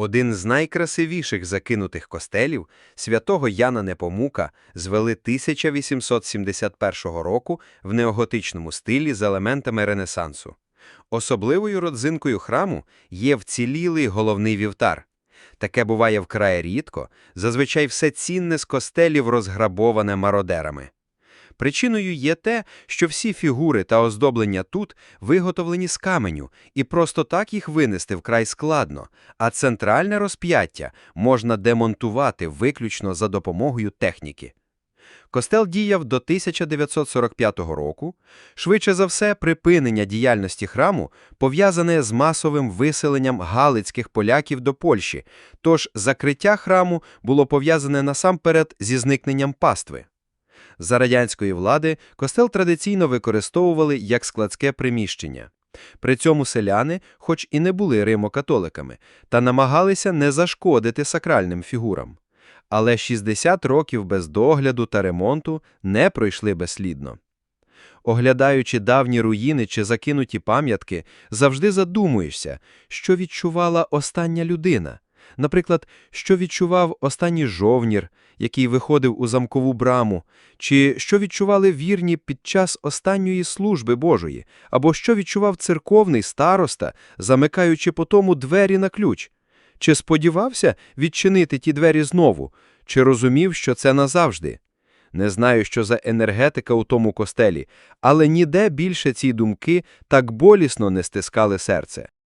Один з найкрасивіших закинутих костелів святого Яна Непомука звели 1871 року в неоготичному стилі з елементами Ренесансу. Особливою родзинкою храму є вцілілий головний вівтар. Таке буває вкрай рідко, зазвичай все цінне з костелів розграбоване мародерами. Причиною є те, що всі фігури та оздоблення тут виготовлені з каменю, і просто так їх винести вкрай складно, а центральне розп'яття можна демонтувати виключно за допомогою техніки. Костел діяв до 1945 року. Швидше за все, припинення діяльності храму пов'язане з масовим виселенням галицьких поляків до Польщі, тож закриття храму було пов'язане насамперед зі зникненням пастви. За радянської влади костел традиційно використовували як складське приміщення. При цьому селяни, хоч і не були римокатоликами, та намагалися не зашкодити сакральним фігурам. Але 60 років без догляду та ремонту не пройшли безслідно. Оглядаючи давні руїни чи закинуті пам'ятки, завжди задумуєшся, що відчувала остання людина. Наприклад, що відчував останній жовнір, який виходив у замкову браму, чи що відчували вірні під час останньої служби Божої, або що відчував церковний староста, замикаючи по тому двері на ключ. Чи сподівався відчинити ті двері знову, чи розумів, що це назавжди? Не знаю, що за енергетика у тому костелі, але ніде більше ці думки так болісно не стискали серце.